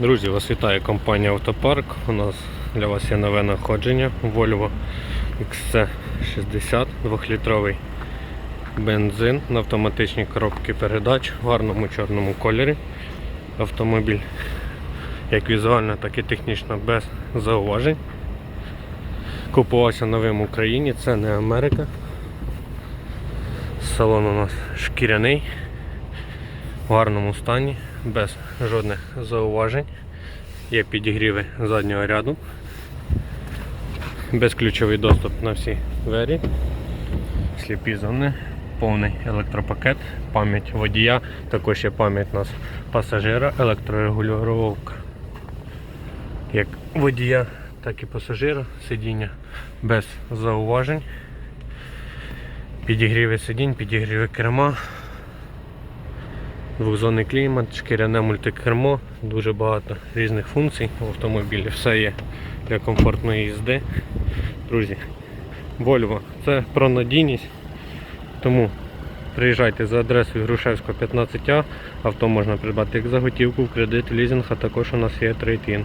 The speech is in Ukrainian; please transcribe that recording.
Друзі, вас вітає компанія Автопарк. У нас для вас є нове надходження Volvo XC60 2-літровий бензин на автоматичній коробці передач в гарному чорному кольорі. Автомобіль як візуально, так і технічно без зауважень. Купувався новим в Україні, це не Америка. Салон у нас шкіряний, в гарному стані, без жодних зауважень. Є підігріви заднього ряду, безключовий доступ на всі двері, сліпі зони, повний електропакет, пам'ять водія, також є пам'ять нас пасажира, електрорегулювання як водія, так і пасажира, сидіння без зауважень. Підігріви сидінь, підігріви керма, двохзонний клімат, шкіряне мультикермо, дуже багато різних функцій в автомобілі. Все є для комфортної їзди. Друзі, Volvo це про надійність. Тому приїжджайте за адресою Грушевського 15А. Авто можна придбати як за готівку, в кредит, лізинг, а також у нас є трейд-ін.